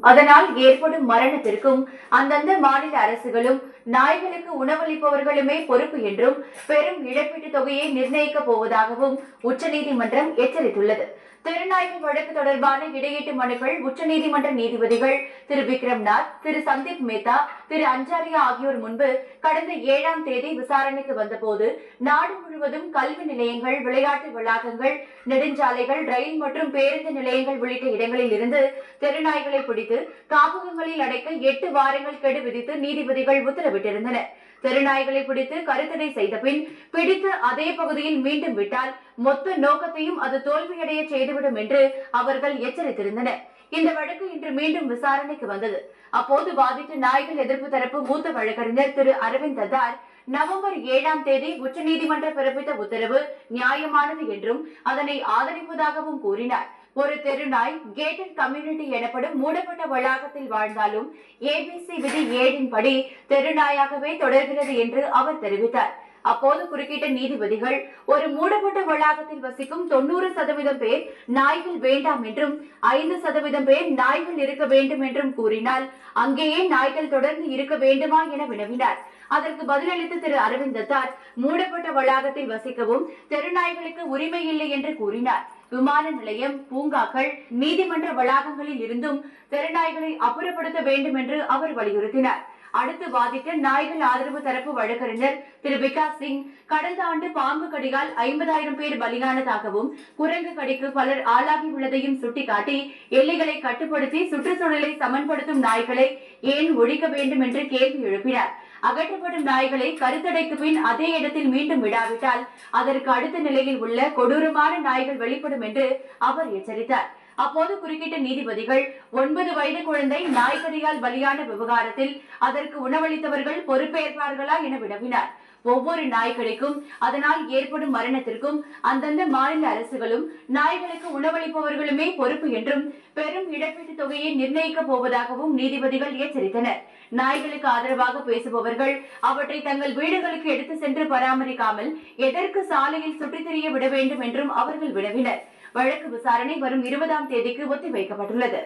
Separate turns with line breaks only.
அதனால் ஏற்படும் மரணத்திற்கும் அந்தந்த மாநில அரசுகளும் நாய்களுக்கு உணவளிப்பவர்களுமே பொறுப்பு என்றும் பெரும் இழப்பீட்டுத் தொகையை நிர்ணயிக்கப் போவதாகவும் உச்சநீதிமன்றம் எச்சரித்துள்ளது. திருநாய்கள் வழக்கு தொடர்பான இடையீட்டு மனுக்கள் உச்சநீதிமன்ற நீதிபதிகள் திரு விக்ரம்நாத் திரு சந்தீப் மேத்தா திரு அஞ்சாரியா ஆகியோர் முன்பு கடந்த ஏழாம் தேதி விசாரணைக்கு வந்தபோது நாடு முழுவதும் கல்வி நிலையங்கள் விளையாட்டு வளாகங்கள் நெடுஞ்சாலைகள் ரயில் மற்றும் பேருந்து நிலையங்கள் உள்ளிட்ட இடங்களில் இருந்து தெருநாய்களை பிடித்து காப்பகங்களில் அடைக்க எட்டு வாரங்கள் கெடு விதித்து நீதிபதிகள் விட்டிருந்தன. தெருநாய்களை பிடித்து கருத்தடை செய்த பின் பிடித்து அதே பகுதியில் மீண்டும் விட்டால் மொத்த நோக்கத்தையும் அது தோல்வியடைய செய்துவிடும் என்று அவர்கள் எச்சரித்திருந்தனர் இந்த வழக்கு இன்று மீண்டும் விசாரணைக்கு வந்தது. அப்போது வாதிட்ட நாய்கள் எதிர்ப்பு தரப்பு மூத்த வழக்கறிஞர் திரு அரவிந்த் ததார் நவம்பர் ஏழாம் தேதி உச்சநீதிமன்றம் பிறப்பித்த உத்தரவு நியாயமானது என்றும் அதனை ஆதரிப்பதாகவும் கூறினார். ஒரு தெருநாய் கேட்டட் கம்யூனிட்டி எனப்படும் மூடப்பட்ட வளாகத்தில் வாழ்ந்தாலும் ஏபிசி விதி ஏழின் படி தெருநாயாகவே தொடர்கிறது என்று அவர் தெரிவித்தார். அப்போது குறுக்கிட்ட நீதிபதிகள் ஒரு மூடப்பட்ட வளாகத்தில் வசிக்கும் தொண்ணூறு சதவீதம் பேர் நாய்கள் வேண்டாம் என்றும் ஐந்து சதவீதம் பேர் நாய்கள் இருக்க வேண்டும் என்றும் கூறினால் அங்கேயே நாய்கள் தொடர்ந்து இருக்க வேண்டுமா என வினவினார். அதற்கு பதிலளித்த திரு அரவிந்த் தத்தார் மூடப்பட்ட வளாகத்தில் வசிக்கவும் தெருநாய்களுக்கு உரிமை இல்லை என்று கூறினார். விமான நிலையம் பூங்காக்கள் நீதிமன்ற வளாகங்களில் இருந்தும் தெருநாய்களை அப்புறப்படுத்த வேண்டும் என்று அவர் வலியுறுத்தினார். அடுத்து பாதித்த நாய்கள் ஆதரவு தரப்பு வழக்கறிஞர் திரு விகாஸ் சிங். கடந்த ஆண்டு பாம்பு கடியால் ஐம்பதாயிரம் பேர் பலியானதாகவும் குரங்கு கடிக்கு பலர் ஆளாகி உள்ளதையும் சுட்டிக்காட்டி எல்லைகளை கட்டுப்படுத்தி சுற்றுச்சூழலை சமன்படுத்தும் நாய்களை ஏன் ஒழிக்க வேண்டும் என்று கேள்வி எழுப்பினார். அகற்றப்படும் நாய்களை கருத்தடைக்கு பின் அதே இடத்தில் மீண்டும் விடாவிட்டால் அதற்கு அடுத்த நிலையில் உள்ள கொடூரமான நாய்கள் வெளிப்படும் என்று அவர் எச்சரித்தார். அப்போது குறுக்கிட்ட நீதிபதிகள் ஒன்பது வயது குழந்தை நாய்க்கடியால் பலியான விவகாரத்தில் அதற்கு உணவளித்தவர்கள் பொறுப்பேற்பார்களா என வினவினார். ஒவ்வொரு நாய்களுக்கும் அதனால் ஏற்படும் மரணத்திற்கும் அந்தந்த மாநில அரசுகளும் நாய்களுக்கு உணவளிப்பவர்களுமே பொறுப்பு என்றும் பெரும் இழப்பீட்டுத் தொகையை நிர்ணயிக்கப் போவதாகவும் நீதிபதிகள் எச்சரித்தனர். நாய்களுக்கு ஆதரவாக பேசுபவர்கள் அவற்றை தங்கள் வீடுகளுக்கு எடுத்து சென்று பராமரிக்காமல் எதற்கு சாலையில் சுற்றித் திரிய விட வேண்டும் என்றும் அவர்கள் வினவினர். வழக்கு விசாரணை வரும் இருபதாம் தேதிக்கு ஒத்திவைக்கப்பட்டுள்ளது.